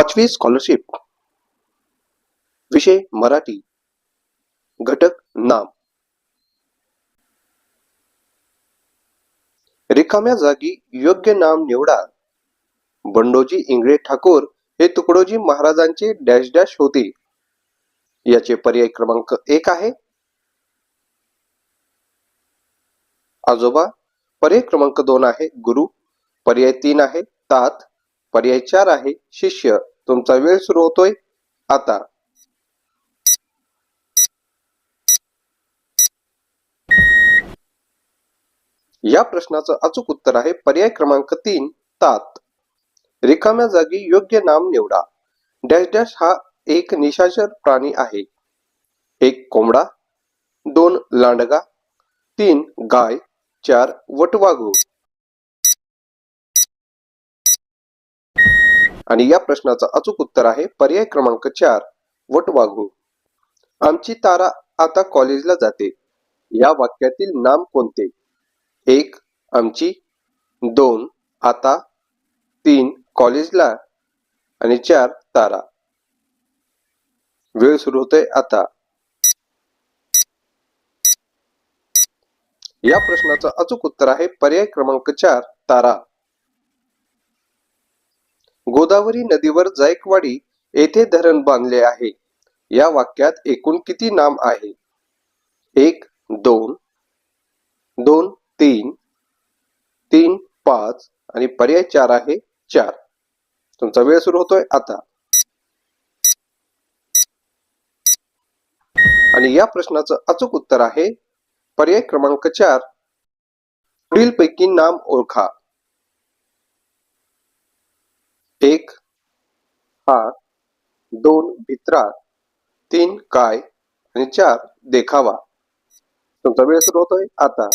पाचवी स्कॉलरशिप विषय मराठी. घटक नाम. रिकाम्या जागी योग्य नाम निवडा. बंडोजी इंगळे ठाकूर हे तुकडोजी महाराजांचे डॅश डॅश होते. याचे पर्याय क्रमांक एक आहे. आजोबा. पर्याय क्रमांक दोन आहे गुरु. पर्याय तीन आहे तात. पर्याय चार आहे. शिष्य तुमचा वेळ सुरू होतोय. आता. या प्रश्नाचं अचूक उत्तर आहे पर्याय क्रमांक तीन तात. रिकाम्या जागी योग्य नाम निवडा. डॅश डॅश हा एक निशाचर प्राणी आहे. एक कोंबडा दोन लांडगा तीन गाय चार वटवाघूळ. आणि या प्रश्नाचं अचूक उत्तर आहे पर्याय क्रमांक चार वटवाघूळ. आमची तारा आता कॉलेजला जाते. या वाक्यातील नाम कोणते? एक आमची. दोन आता. तीन कॉलेजला. आणि चार तारा. वेळ सुरू होतोय आता. या प्रश्नाचं अचूक उत्तर आहे पर्याय क्रमांक चार तारा. गोदावरी नदीवर जायकवाडी येथे धरण बांधले आहे. या वाक्यात एकूण किती नाम आहे? एक दोन दोन तीन तीन पाच आणि पर्याय चार आहे चार. तुमचा वेळ सुरू होतोय आता. आणि या प्रश्नाचं अचूक उत्तर आहे पर्याय क्रमांक चार. पुढील पैकी नाम ओळखा. एक हात दोन भित्रा तीन काय आणि चार देखावा. तुमचा वेळ सुरू होतोय आता.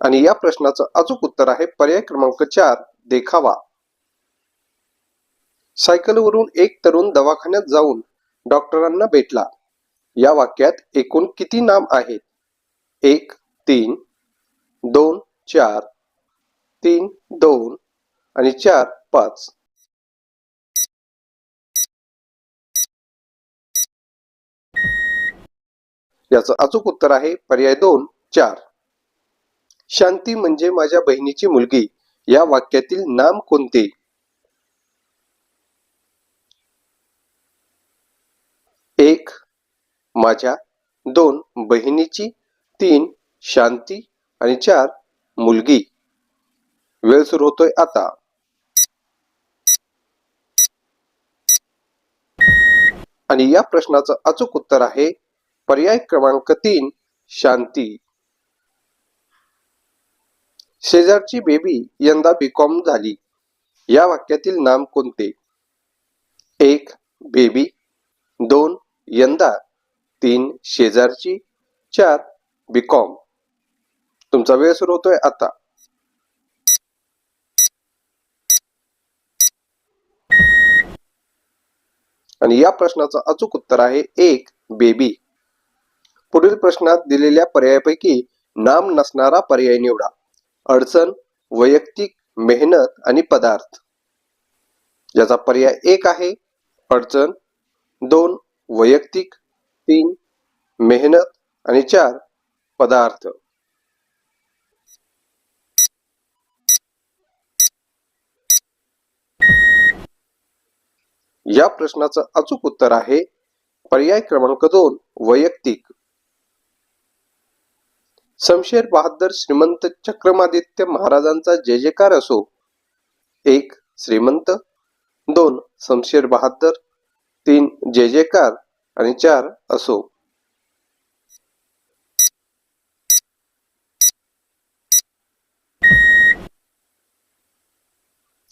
आणि या प्रश्नाचं अचूक उत्तर आहे पर्याय क्रमांक चार देखावा. सायकलवरून एक तरुण दवाखान्यात जाऊन डॉक्टरांना भेटला. या वाक्यात एकूण किती नाम आहेत? एक तीन दोन चार तीन दोन आणि चार पाच. याचं अचूक उत्तर आहे पर्याय दोन चार. शांती म्हणजे माझ्या बहिणीची मुलगी. या वाक्यातील नाम कोणते? एक माझ्या. दोन बहिणीची. तीन शांती. आणि चार मुलगी. वेळ सुरू होतोय आता. आणि या प्रश्नाचं अचूक उत्तर आहे पर्याय क्रमांक तीन शांती. शेजारची बेबी यंदा बीकॉम झाली. या वाक्यातील नाम कोणते? एक बेबी दोन यंदा. तीन शेजारची. चार बीकॉम तुमचा वेळ सुरू होतोय आता. आणि या प्रश्नाचं अचूक उत्तर आहे एक बेबी. पुढील प्रश्नात दिलेल्या पर्यायापैकी नाम नसणारा पर्याय निवडा. अडचण वैयक्तिक मेहनत आणि पदार्थ. याचा पर्याय एक आहे अडचण. दोन वैयक्तिक. तीन मेहनत. आणि चार पदार्थ. या प्रश्नाचं अचूक उत्तर आहे. पर्याय क्रमांक दोन वैयक्तिक. शमशेर बहादर श्रीमंत चक्रमादित्य महाराजांचा जय जयकार असो. एक श्रीमंत. दोन शमशेर बहादर. तीन जय जयकार. आणि चार असो.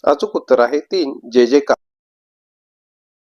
अचूक उत्तर आहे तीन जय जयकार.